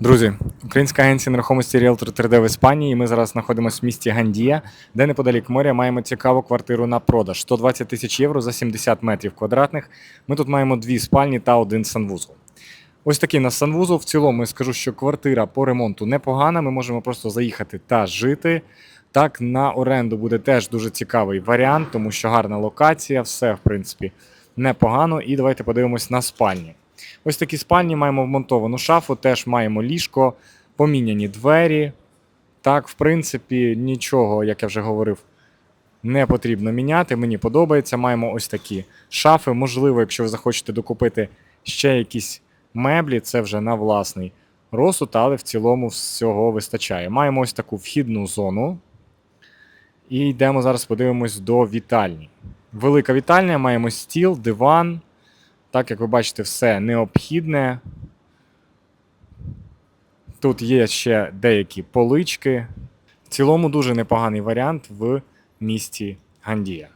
Друзі, українська агенція нерухомості Realtor 3D в Іспанії. і Ми зараз знаходимося в місті Гандія, де неподалік моря маємо цікаву квартиру на продаж 120 тисяч євро за 70 метрів квадратних. Ми тут маємо дві спальні та один санвузол. Ось такий у нас санвузол. В цілому я скажу, що квартира по ремонту непогана. Ми можемо просто заїхати та жити. Так, на оренду буде теж дуже цікавий варіант, тому що гарна локація, все в принципі непогано. І давайте подивимось на спальні. Ось такі спальні маємо вмонтовану шафу, теж маємо ліжко, поміняні двері. Так, в принципі, нічого, як я вже говорив, не потрібно міняти. Мені подобається. Маємо ось такі шафи. Можливо, якщо ви захочете докупити ще якісь меблі, це вже на власний розсуд, але в цілому всього вистачає. Маємо ось таку вхідну зону. І йдемо зараз, подивимось до вітальні. Велика вітальня, маємо стіл, диван. Так, як ви бачите, все необхідне. Тут є ще деякі полички. В цілому дуже непоганий варіант в місті Гандія.